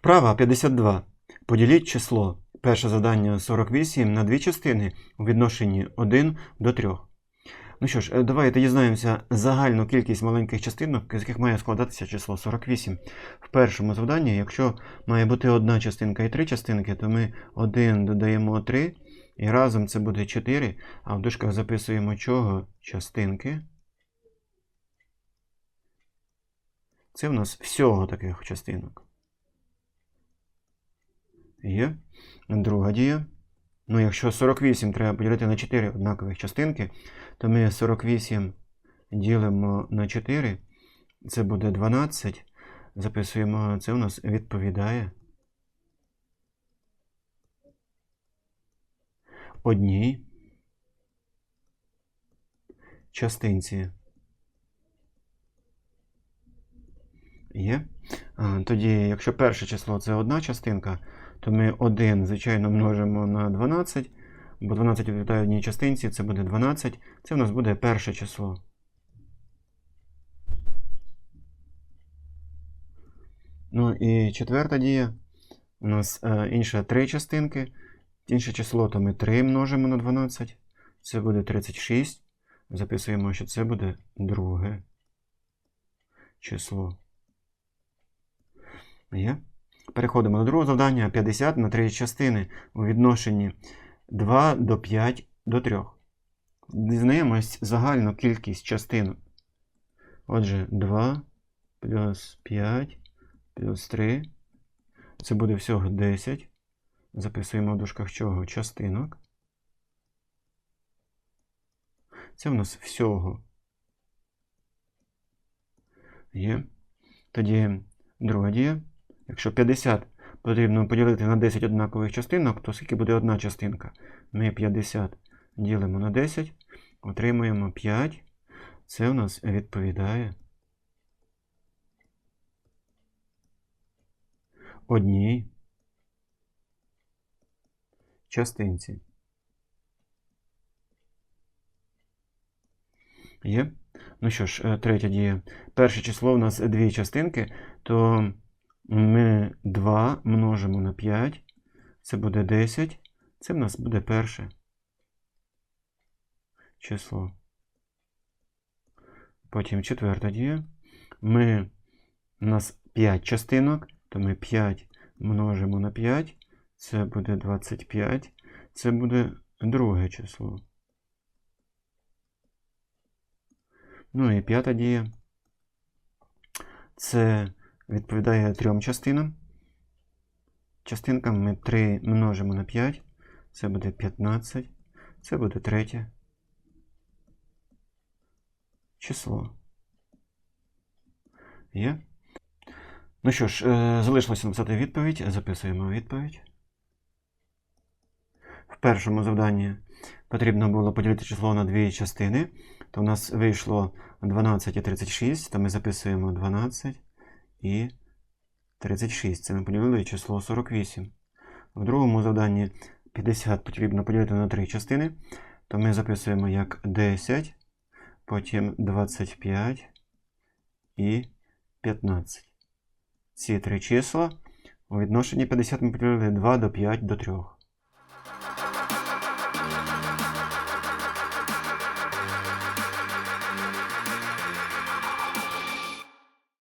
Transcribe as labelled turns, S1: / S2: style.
S1: Вправа 52. Поділіть число. Перше завдання 48 на дві частини у відношенні 1 до 3. Ну що ж, е, давайте дізнаємося загальну кількість маленьких частинок, з яких має складатися число 48. В першому завданні, якщо має бути одна частинка і три частинки, то ми 1 додаємо 3, і разом це буде 4, а в дужках записуємо чого? Частинки. Це в нас всього таких частинок. Є. Друга дія. Ну, якщо 48 треба поділити на 4 однакових частинки, то ми 48 ділимо на 4. Це буде 12. Записуємо, це у нас відповідає. Одній частинці. Є. Тоді, якщо перше число це одна частинка, то ми 1, звичайно, множимо на 12, бо 12 відповідає одній частинці, це буде 12. Це в нас буде перше число. Ну і четверта дія. У нас е, інша три частинки. Інше число, то ми 3 множимо на 12. Це буде 36. Записуємо, що це буде друге число. Є. Переходимо до другого завдання 50 на 3 частини у відношенні 2 до 5 до 3. Дізнаємось загальну кількість частинок. Отже, 2 плюс 5 плюс 3. Це буде всього 10. Записуємо в дужках чого? Частинок. Це в нас всього. Є. Тоді друга дія. Якщо 50 потрібно поділити на 10 однакових частинок, то скільки буде одна частинка? Ми 50 ділимо на 10, отримуємо 5. Це у нас відповідає одній частинці. Є? Ну що ж, е, третя дія. Перше число у нас дві частинки, то ми 2 множимо на 5. Це буде 10. Це в нас буде перше число. Потім четверта дія. Ми, у нас 5 частинок, то ми 5 множимо на 5. Це буде 25. Це буде друге число. Ну і п'ята дія. Це відповідає трьом частинам. Частинкам ми 3 множимо на 5. Це буде 15. Це буде третє число. Є? Ну що ж, е, залишилося написати відповідь. Записуємо відповідь. В першому завданні потрібно було поділити число на дві частини. То у нас вийшло 12 і 36, то ми записуємо 12 і 36. Це ми поділили число 48. В другому завданні 50 потрібно поділити на три частини, то ми записуємо як 10, потім 25 і 15. Ці три числа у відношенні 50 ми поділили 2 до 5 до 3.